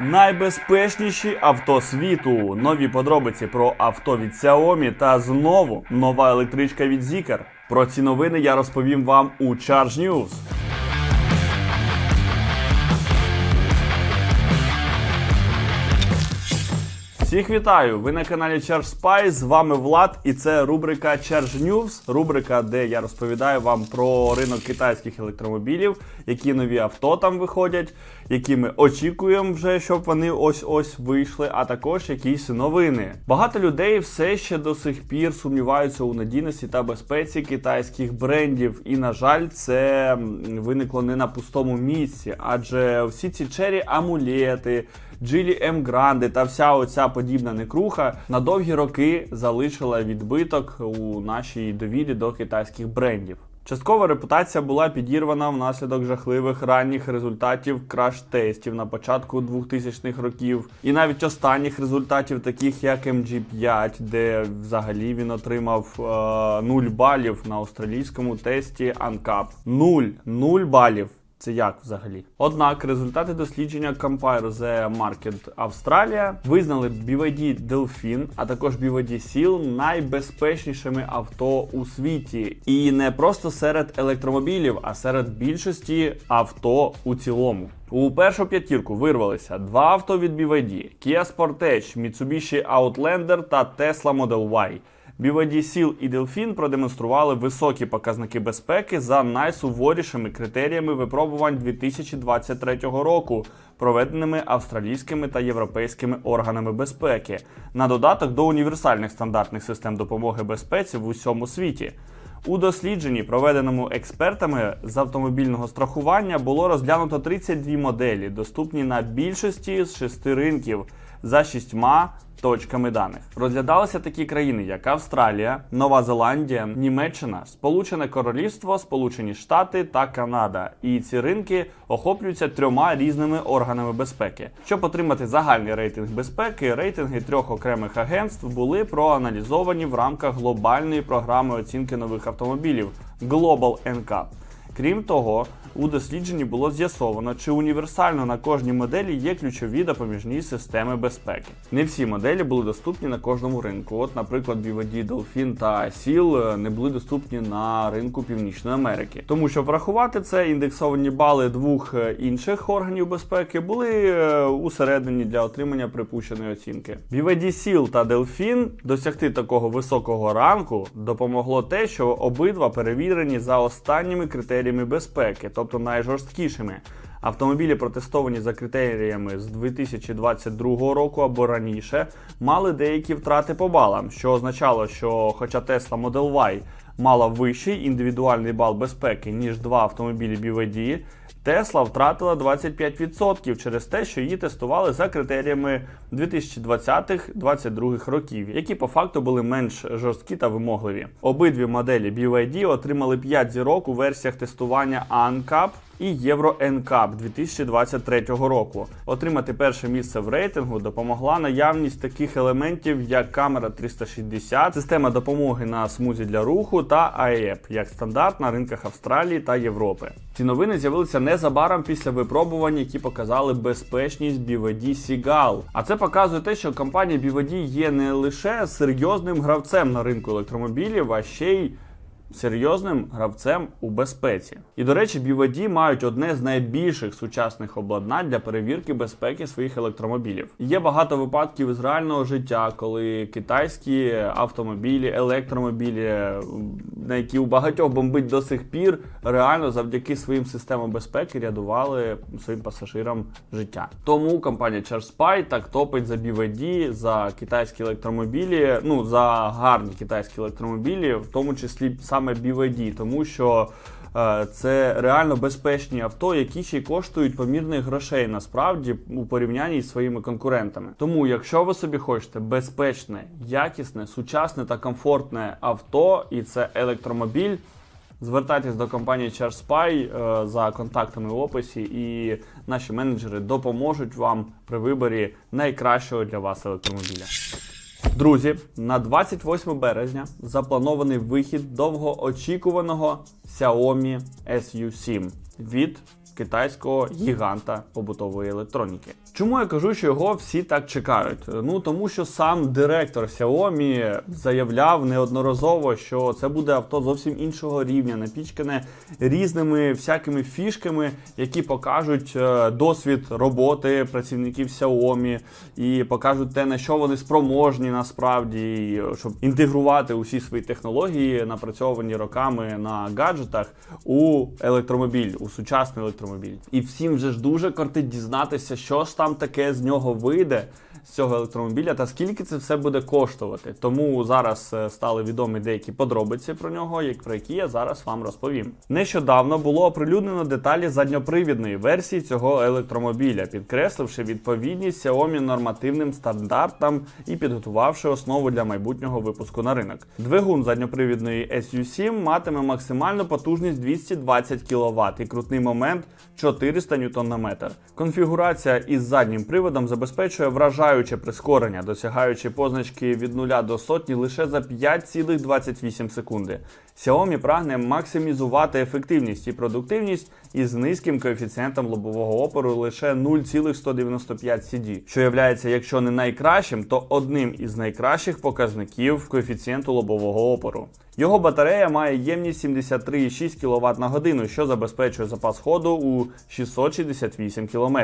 Найбезпечніші авто світу. Нові подробиці про авто від Xiaomi та знову нова електричка від Zeekr. Про ці новини я розповім вам у Charge News. Всіх вітаю! Ви на каналі Charge Spy, з вами Влад, і це рубрика Charge News, рубрика, де я розповідаю вам про ринок китайських електромобілів, які нові авто там виходять, які ми очікуємо вже, щоб вони ось-ось вийшли, а також якісь новини. Багато людей все ще до сих пір сумніваються у надійності та безпеці китайських брендів. І, на жаль, це виникло не на пустому місці, адже всі ці чері амулети. Джилі М Гранди та вся оця подібна некруха на довгі роки залишила відбиток у нашій довірі до китайських брендів. Часткова репутація була підірвана внаслідок жахливих ранніх результатів краш-тестів на початку 2000-х років, і навіть останніх результатів, таких як MG5, де взагалі він отримав е, 0 балів на австралійському тесті ANCAP. 0, 0 балів. Це як взагалі? Однак результати дослідження Compire the Market Австралія визнали BYD Delfin, а також BYD Seal найбезпечнішими авто у світі. І не просто серед електромобілів, а серед більшості авто у цілому. У першу п'ятірку вирвалися два авто від BYD: Kia Sportage, Mitsubishi Outlander та Tesla Model Y. BYD Seal і Delfin продемонстрували високі показники безпеки за найсуворішими критеріями випробувань 2023 року, проведеними австралійськими та європейськими органами безпеки, на додаток до універсальних стандартних систем допомоги безпеці в усьому світі. У дослідженні, проведеному експертами з автомобільного страхування, було розглянуто 32 моделі, доступні на більшості з шести ринків за шістьма точками даних. Розглядалися такі країни, як Австралія, Нова Зеландія, Німеччина, Сполучене Королівство, Сполучені Штати та Канада. І ці ринки охоплюються трьома різними органами безпеки. Щоб отримати загальний рейтинг безпеки, рейтинги трьох окремих агентств були проаналізовані в рамках глобальної програми оцінки нових автомобілів Global NCAP. Крім того, у дослідженні було з'ясовано, чи універсально на кожній моделі є ключові допоміжні системи безпеки. Не всі моделі були доступні на кожному ринку. От, наприклад, BYD Dolphin та Seal не були доступні на ринку Північної Америки. Тому щоб врахувати це, індексовані бали двох е, інших органів безпеки були е, усередині для отримання припущеної оцінки. BYD Seal та Delfin досягти такого високого ранку допомогло те, що обидва перевірені за останніми критеріями безпеки, тобто найжорсткішими. Автомобілі, протестовані за критеріями з 2022 року або раніше, мали деякі втрати по балам, що означало, що хоча Tesla Model Y мала вищий індивідуальний бал безпеки, ніж два автомобілі BYD, Тесла втратила 25% через те, що її тестували за критеріями 2020-2022 років, які по факту були менш жорсткі та вимогливі. Обидві моделі BYD отримали 5 зірок у версіях тестування ANCAP і Євро NCAP 2023 року. Отримати перше місце в рейтингу допомогла наявність таких елементів, як камера 360, система допомоги на смузі для руху та AEP, як стандарт на ринках Австралії та Європи. Ці новини з'явилися незабаром після випробувань, які показали безпечність BYD Seagull. А це показує те, що компанія BYD є не лише серйозним гравцем на ринку електромобілів, а ще й серйозним гравцем у безпеці. І до речі, BYD мають одне з найбільших сучасних обладнань для перевірки безпеки своїх електромобілів. Є багато випадків із реального життя, коли китайські автомобілі, електромобілі, на які у багатьох бомбить до сих пір, реально завдяки своїм системам безпеки рятували своїм пасажирам життя. Тому компанія ChargeSpy так топить за BYD, за китайські електромобілі, ну за гарні китайські електромобілі, в тому числі саме BYD, тому що. е, Це реально безпечні авто, які ще й коштують помірних грошей насправді у порівнянні з своїми конкурентами. Тому, якщо ви собі хочете безпечне, якісне, сучасне та комфортне авто, і це електромобіль, звертайтесь до компанії ChargeSpy е, за контактами в описі, і наші менеджери допоможуть вам при виборі найкращого для вас електромобіля. Друзі, на 28 березня запланований вихід довгоочікуваного Xiaomi SU7 від китайського гіганта побутової електроніки. Чому я кажу, що його всі так чекають? Ну тому що сам директор Xiaomi заявляв неодноразово, що це буде авто зовсім іншого рівня, напічкане різними всякими фішками, які покажуть е, досвід роботи працівників Xiaomi і покажуть те, на що вони спроможні насправді, щоб інтегрувати усі свої технології, напрацьовані роками на гаджетах, у електромобіль, у сучасний електромобіль. І всім вже ж дуже кортить дізнатися, що ж там таке з нього вийде. З цього електромобіля та скільки це все буде коштувати. Тому зараз е, стали відомі деякі подробиці про нього, як про які я зараз вам розповім. Нещодавно було оприлюднено деталі задньопривідної версії цього електромобіля, підкресливши відповідність Xiaomi нормативним стандартам і підготувавши основу для майбутнього випуску на ринок. Двигун задньопривідної SU7 матиме максимальну потужність 220 кВт і крутний момент 400 Нм. Конфігурація із заднім приводом забезпечує вражаюче прискорення, досягаючи позначки від 0 до сотні лише за 5,28 секунди. Xiaomi прагне максимізувати ефективність і продуктивність із низьким коефіцієнтом лобового опору лише 0,195 CD, що є, якщо не найкращим, то одним із найкращих показників коефіцієнту лобового опору. Його батарея має ємність 73,6 кВт на годину, що забезпечує запас ходу у 668 км.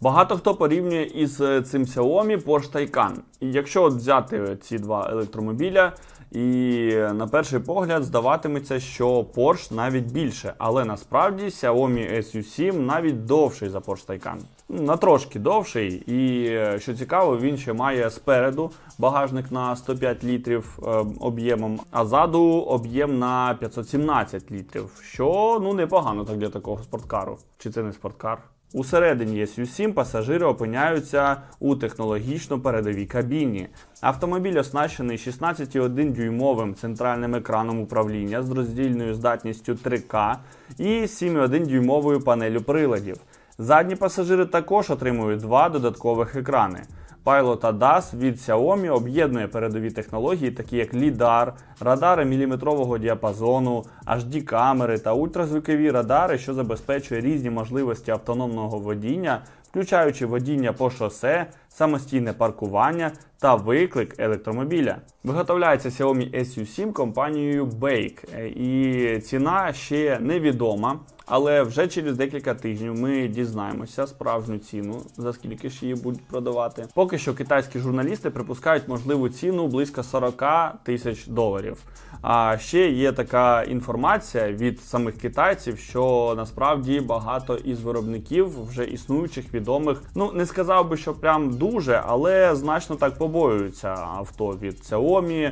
Багато хто порівнює із е, цим Xiaomi Porsche Taycan. І якщо от взяти ці два електромобіля, і на перший погляд здаватиметься, що Porsche навіть більше, але насправді Xiaomi SU7 навіть довший за Porsche Taycan. На трошки довший, і е, що цікаво, він ще має спереду багажник на 105 літрів е, об'ємом, а ззаду об'єм на 517 літрів, що ну непогано так для такого спорткару. Чи це не спорткар? Усередині SU7 пасажири опиняються у технологічно передовій кабіні. Автомобіль оснащений 16,1 дюймовим центральним екраном управління з роздільною здатністю 3К і 7,1 дюймовою панелю приладів. Задні пасажири також отримують два додаткових екрани. Pilot ADAS від Xiaomi об'єднує передові технології, такі як лідар, радари міліметрового діапазону, HD-камери та ультразвукові радари, що забезпечує різні можливості автономного водіння, включаючи водіння по шосе, самостійне паркування та виклик електромобіля. Виготовляється Xiaomi SU7 компанією Bake, і ціна ще невідома. Але вже через декілька тижнів ми дізнаємося справжню ціну, за скільки ж її будуть продавати. Поки що китайські журналісти припускають можливу ціну близько 40 тисяч доларів. А ще є така інформація від самих китайців, що насправді багато із виробників вже існуючих відомих. Ну не сказав би, що прям дуже, але значно так побоюються авто від Xiaomi,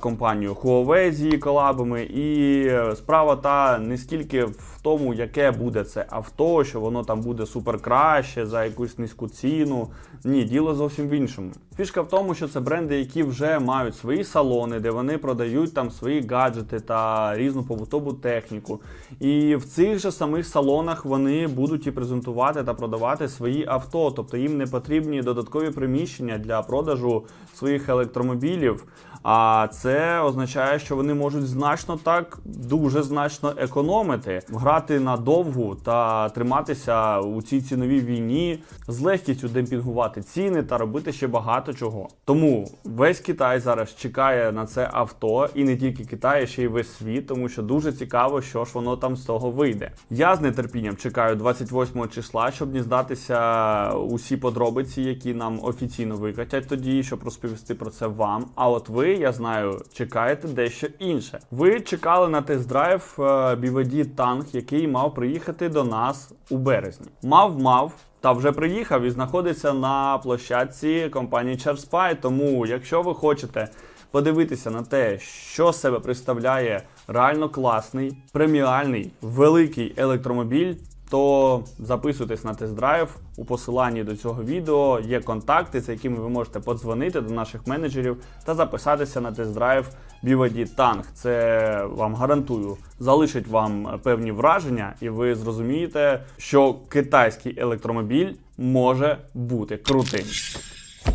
компанію Huawei з її колабами. І е, справа та не скільки в тому, яке буде це авто, що воно там буде супер краще за якусь низьку ціну. Ні, діло зовсім в іншому. Фішка в тому, що це бренди, які вже мають свої салони, де вони продають там свої гаджети та різну побутову техніку. І в цих же самих салонах вони будуть і презентувати та продавати свої авто. Тобто їм не потрібні додаткові приміщення для продажу своїх електромобілів. А це означає, що вони можуть значно так дуже значно економити, грати на довгу та триматися у цій ціновій війні, з легкістю демпінгувати ціни та робити ще багато чого. Тому весь Китай зараз чекає на це авто, і не тільки Китай, а ще й весь світ, тому що дуже цікаво, що ж воно там з того вийде. Я з нетерпінням чекаю 28 числа, щоб дізнатися усі подробиці, які нам офіційно викатять тоді, щоб розповісти про це вам. А от ви, я знаю, чекаєте дещо інше. Ви чекали на тест-драйв е, BVD Tank, який мав приїхати до нас у березні. Мав, мав. Та вже приїхав і знаходиться на площадці компанії ChargeSpy. Тому, якщо ви хочете подивитися на те, що себе представляє реально класний, преміальний, великий електромобіль, то записуйтесь на тест-драйв. У посиланні до цього відео є контакти, за якими ви можете подзвонити до наших менеджерів та записатися на тест-драйв BYD Tank. Це вам гарантую залишить вам певні враження, і ви зрозумієте, що китайський електромобіль може бути крутим.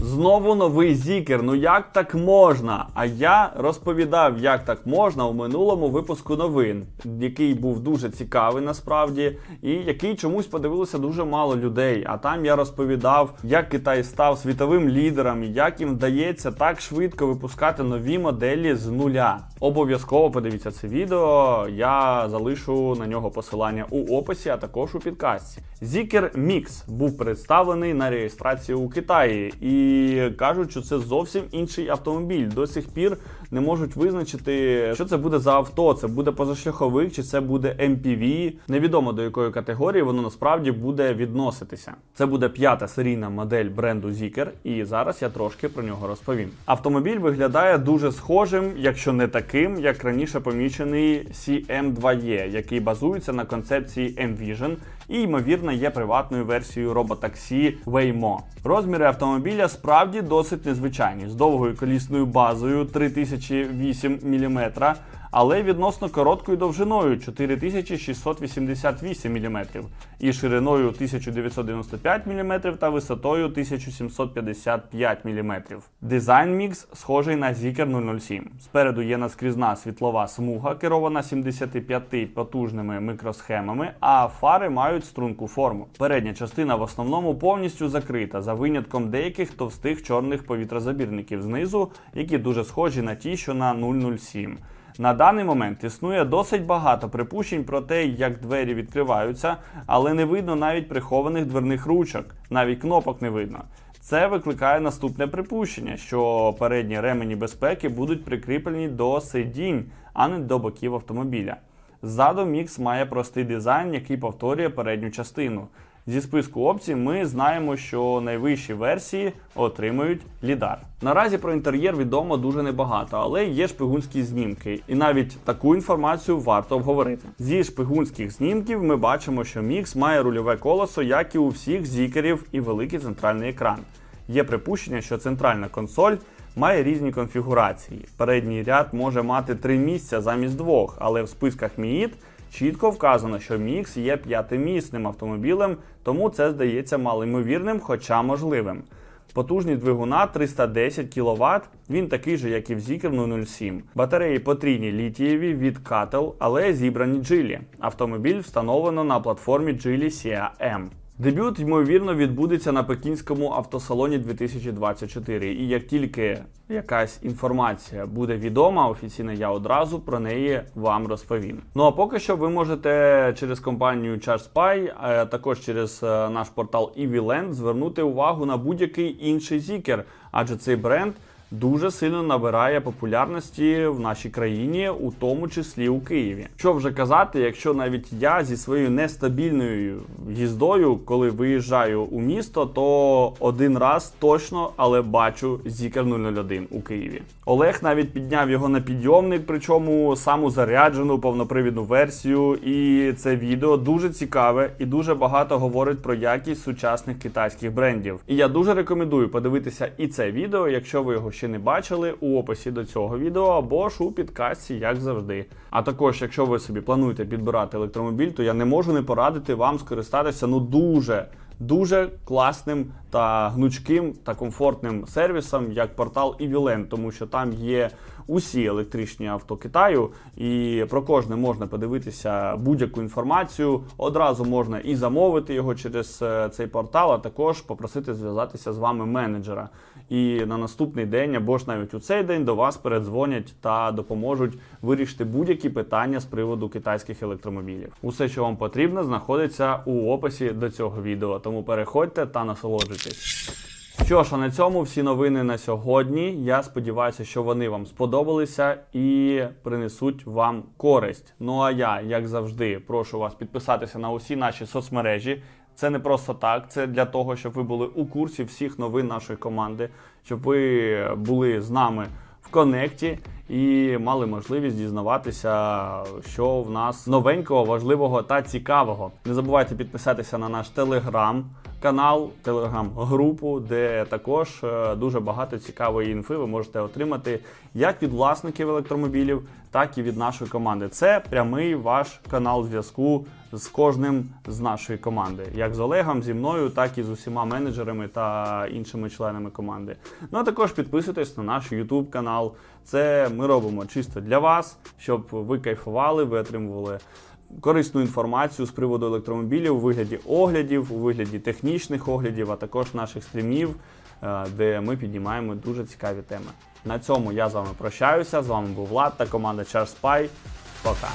Знову новий зікер. Ну як так можна? А я розповідав, як так можна у минулому випуску новин, який був дуже цікавий насправді, і який чомусь подивилося дуже мало людей. А там я розповідав, як Китай став світовим лідером, як їм вдається так швидко випускати нові моделі з нуля. Обов'язково подивіться це відео. Я залишу на нього посилання у описі, а також у підкасті. Zikr Mix був представлений на реєстрацію у Китаї, і кажуть, що це зовсім інший автомобіль. До сих пір не можуть визначити, що це буде за авто. Це буде позашляховик, чи це буде MPV. Невідомо до якої категорії воно насправді буде відноситися. Це буде п'ята серійна модель бренду Zikr, і зараз я трошки про нього розповім. Автомобіль виглядає дуже схожим, якщо не таким, як раніше помічений CM2E, який базується на концепції M-Vision і, ймовірно, є приватною версією роботаксі Waymo. Розміри автомобіля справді досить незвичайні, з довгою колісною базою 3008 мм, але відносно короткою довжиною 4688 мм і шириною 1995 мм та висотою 1755 мм. Дизайн мікс схожий на Zikr 007. Спереду є наскрізна світлова смуга, керована 75 потужними мікросхемами, а фари мають струнку форму. Передня частина в основному повністю закрита, за винятком деяких товстих чорних повітрозабірників знизу, які дуже схожі на ті, що на 007. На даний момент існує досить багато припущень про те, як двері відкриваються, але не видно навіть прихованих дверних ручок, навіть кнопок не видно. Це викликає наступне припущення, що передні ремені безпеки будуть прикріплені до сидінь, а не до боків автомобіля. Ззаду мікс має простий дизайн, який повторює передню частину. Зі списку опцій ми знаємо, що найвищі версії отримують лідар. Наразі про інтер'єр відомо дуже небагато, але є шпигунські знімки, і навіть таку інформацію варто обговорити. Зі шпигунських знімків ми бачимо, що мікс має рульове колесо, як і у всіх зікерів, і великий центральний екран. Є припущення, що центральна консоль має різні конфігурації. Передній ряд може мати три місця замість двох, але в списках МІІТ чітко вказано, що Мікс є п'ятимісним автомобілем, тому це здається малоймовірним, хоча можливим. Потужність двигуна 310 кВт, він такий же, як і в Zikr 007. Батареї потрійні літієві від Кател, але зібрані джилі. Автомобіль встановлено на платформі Geely Sia M. Дебют, ймовірно, відбудеться на пекінському автосалоні 2024. І як тільки якась інформація буде відома, офіційно я одразу про неї вам розповім. Ну а поки що ви можете через компанію ChargeSpy, а також через е, наш портал EVLand звернути увагу на будь-який інший зікер, адже цей бренд. Дуже сильно набирає популярності в нашій країні, у тому числі у Києві. Що вже казати, якщо навіть я зі своєю нестабільною їздою, коли виїжджаю у місто, то один раз точно, але бачу Zikr 001 у Києві. Олег навіть підняв його на підйомник, причому саму заряджену повнопривідну версію. І це відео дуже цікаве і дуже багато говорить про якість сучасних китайських брендів. І я дуже рекомендую подивитися і це відео, якщо ви його ще не бачили, у описі до цього відео або ж у підкасті, як завжди. А також, якщо ви собі плануєте підбирати електромобіль, то я не можу не порадити вам скористатися ну дуже. Дуже класним та гнучким та комфортним сервісом, як портал EVLand, тому що там є усі електричні авто Китаю, і про кожне можна подивитися будь-яку інформацію. Одразу можна і замовити його через е, цей портал, а також попросити зв'язатися з вами менеджера. І на наступний день або ж навіть у цей день до вас передзвонять та допоможуть вирішити будь-які питання з приводу китайських електромобілів. Усе, що вам потрібно, знаходиться у описі до цього відео. Тому переходьте та насолоджуйтесь. Що ж, а на цьому всі новини на сьогодні. Я сподіваюся, що вони вам сподобалися і принесуть вам користь. Ну а я, як завжди, прошу вас підписатися на усі наші соцмережі. Це не просто так, це для того, щоб ви були у курсі всіх новин нашої команди, щоб ви були з нами в конекті і мали можливість дізнаватися, що в нас новенького, важливого та цікавого. Не забувайте підписатися на наш телеграм. Канал, телеграм-групу, де також е, дуже багато цікавої інфи ви можете отримати як від власників електромобілів, так і від нашої команди. Це прямий ваш канал зв'язку з кожним з нашої команди, як з Олегом, зі мною, так і з усіма менеджерами та іншими членами команди. Ну а також підписуйтесь на наш YouTube канал. Це ми робимо чисто для вас, щоб ви кайфували, ви отримували корисну інформацію з приводу електромобілів у вигляді оглядів, у вигляді технічних оглядів, а також наших стрімів, е, де ми піднімаємо дуже цікаві теми. На цьому я з вами прощаюся. З вами був Влад та команда Charspy. Пока.